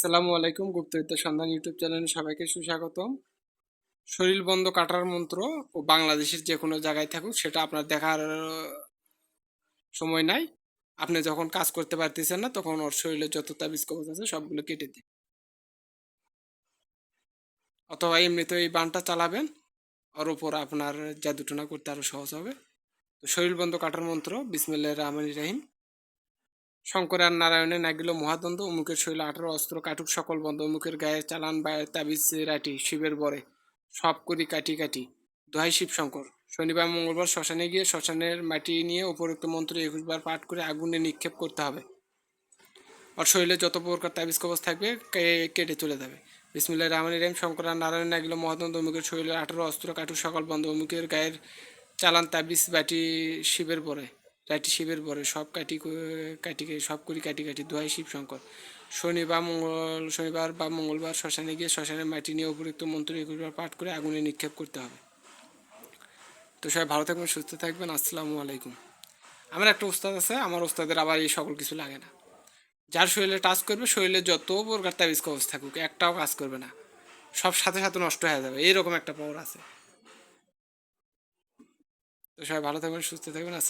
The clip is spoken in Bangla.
আসসালামু আলাইকুম গুপ্তবিদ্যা সন্ধান ইউটিউব চ্যানেলে সবাইকে সুস্বাগতম। শরীর বন্ধ কাটার মন্ত্র ও বাংলাদেশের যে কোনো জায়গায় থাকুক, সেটা আপনার দেখার সময় নাই। আপনি যখন কাজ করতে পারতেছেন না, তখন ওর শরীরে যত তাবিজ কবচ আছে, সবগুলো কেটে দিন। অথবা এমনিতে এই বানটা চালাবেন, ওর ওপর আপনার জাদুটনা করতে আরও সহজ হবে। তো শরীর বন্ধ কাটার মন্ত্র বিসমিল্লাহ রহমান রাহিম। শঙ্কর আর নারায়ণে নাগিল মহাদ্বন্দ্ব অমুকের শৈল আঠারো অস্ত্র, কাটুক সকল বন্ধ, অমুকের গায়ে চালান বা তাবিজ রাটি শিবের বরে, সব করি কাটি কাটি। দোহাই শিব শঙ্কর। শনিবার, মঙ্গলবার, শ্মশানে গিয়ে শ্মশানের মাটি নিয়ে উপরোক্ত মন্ত্র একুশ বার পাঠ করে আগুনে নিক্ষেপ করতে হবে। আর শরীরে যত প্রকার তাবিজ কবচ থাকবে কেটে চলে যাবে। বিসমিল্লাহ রহমান রহিম শঙ্কর আর নারায়ণ নাগিল মহাদ্বন্দ্ব অমুকের শরীরে আঠারো অস্ত্র, কাটুক সকল বন্ধ, অমুকের গায়ের চালান, তাবিজ, বাটি, শিবের পরে রাটি শিবের পরে সব কাটি কাটি সব করি কাটি কাটি দোহাই শিব শঙ্কর। শনি বা মঙ্গল শনিবার বা মঙ্গলবার শ্মশানে গিয়ে শ্মশানের মাটি নিয়ে উপযুক্ত মন্ত্র একুশবার পাঠ করে আগুনে নিক্ষেপ করতে হবে। তো সবাই ভালো থাকবেন, সুস্থ থাকবেন, আসসালামু আলাইকুম। আমার একটা ওস্তাদ আছে, আমার ওস্তাদের আবার এই সকল কিছু লাগে না। যার শরীরে টাচ করবে, শরীরে যত প্রকার তাবিজ কবচ থাকুক, একটাও কাজ করবে না। সব সাথে সাথে নষ্ট হয়ে যাবে এইরকম একটা পাওয়ার আছে। তো সবাই ভালো থাকবেন, সুস্থ থাকবেন, আসসালামু